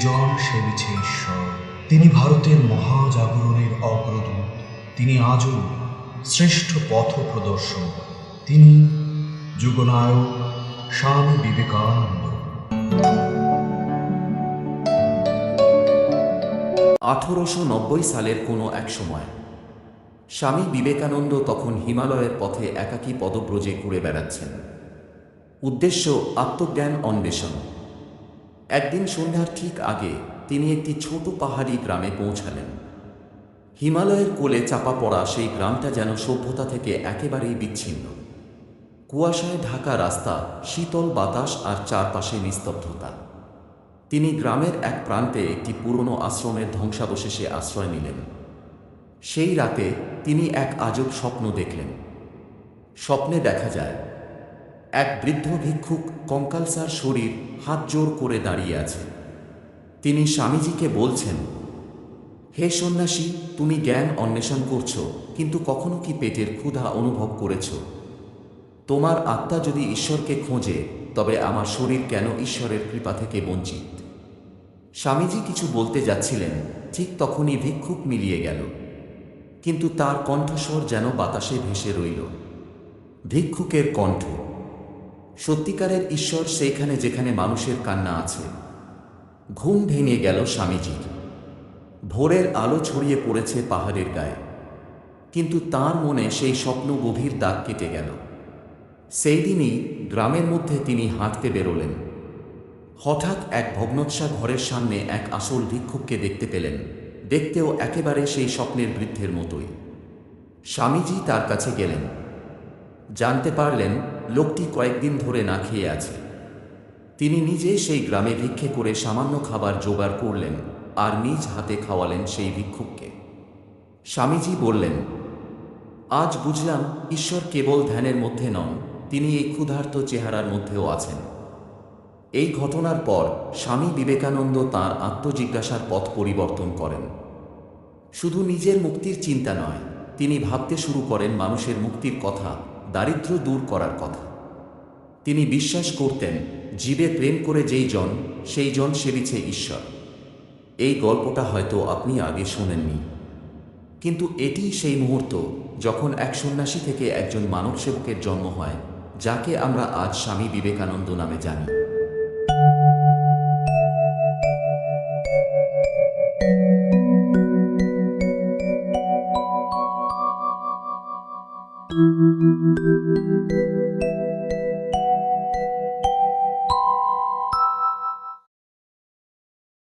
জন সেবিছে ঈশ্বর। তিনি ভারতের মহাজাগরণের অগ্রদূত। তিনি আজও শ্রেষ্ঠ পথ প্রদর্শক। তিনি যুগনায়ক স্বামী বিবেকানন্দ। আঠেরোশো নব্বই সালের কোনো এক সময়, স্বামী বিবেকানন্দ তখন হিমালয়ের পথে একাকী পদব্রজে ঘুরে বেড়াচ্ছেন। উদ্দেশ্য আত্মজ্ঞান অন্বেষণ। একদিন সন্ধ্যার ঠিক আগে তিনি একটি ছোট পাহাড়ি গ্রামে পৌঁছালেন। হিমালয়ের কোলে চাপা পড়া সেই গ্রামটা যেন সভ্যতা থেকে একেবারেই বিচ্ছিন্ন। কুয়াশায় ঢাকা রাস্তা, শীতল বাতাস আর চারপাশে নিস্তব্ধতা। তিনি গ্রামের এক প্রান্তে একটি পুরনো আশ্রমের ধ্বংসাবশেষে আশ্রয় নিলেন। সেই রাতে তিনি এক আজব স্বপ্ন দেখলেন। স্বপ্নে দেখা যায় এক বৃদ্ধ ভিক্ষুক কঙ্কালসার শরীর হাত জোর করে দাঁড়িয়ে আছে। তিনি স্বামীজিকে বলছেন, হে সন্ন্যাসী, তুমি জ্ঞান অন্বেষণ করছ, কিন্তু কখনো কি পেটের ক্ষুধা অনুভব করেছ? তোমার আত্মা যদি ঈশ্বরকে খোঁজে, তবে আমার শরীর কেন ঈশ্বরের কৃপা থেকে বঞ্চিত? স্বামীজি কিছু বলতে যাচ্ছিলেন, ঠিক তখনই ভিক্ষুক মিলিয়ে গেল। কিন্তু তার কণ্ঠস্বর যেন বাতাসে ভেসে রইল। ভিক্ষুকের কণ্ঠ সত্যিকারের ঈশ্বর সেইখানে যেখানে মানুষের কান্না আছে। ঘুম ভেঙে গেল স্বামীজির। ভোরের আলো ছড়িয়ে পড়েছে পাহাড়ের গায়ে। কিন্তু তার মনে সেই স্বপ্ন গভীর দাগ কেটে গেল। সেই দিনই গ্রামের মধ্যে তিনি হাঁটতে বেরোলেন। হঠাৎ এক ভগ্নোৎসা ঘরের সামনে এক আসল ভিক্ষুককে দেখতে পেলেন। দেখতেও একেবারে সেই স্বপ্নের বৃদ্ধের মতোই। স্বামীজি তার কাছে গেলেন। জানতে পারলেন লোকটি কয়েকদিন ধরে না খেয়ে আছে। তিনি নিজে সেই গ্রামে ভিক্ষে করে সামান্য খাবার জোগাড় করলেন আর নিজ হাতে খাওয়ালেন সেই ভিক্ষুককে। স্বামীজি বললেন, আজ বুঝলাম ঈশ্বর কেবল ধ্যানের মধ্যে নন, তিনি এই ক্ষুধার্ত চেহারার মধ্যেও আছেন। এই ঘটনার পর স্বামী বিবেকানন্দ তাঁর আত্মজিজ্ঞাসার পথ পরিবর্তন করেন। শুধু নিজের মুক্তির চিন্তা নয়, তিনি ভাবতে শুরু করেন মানুষের মুক্তির কথা দারিদ্র্য দূর করার কথা। তিনি বিশ্বাস করতেন, জীবে প্রেম করে যেই জন, সেই জন সেবিছে ঈশ্বর। এই গল্পটা হয়তো আপনি আগে শোনেননি। কিন্তু এটি সেই মুহূর্ত যখন এক সন্ন্যাসী থেকে একজন মানব সেবকের জন্ম হয়, যাকে আমরা আজ স্বামী বিবেকানন্দ নামে জানি।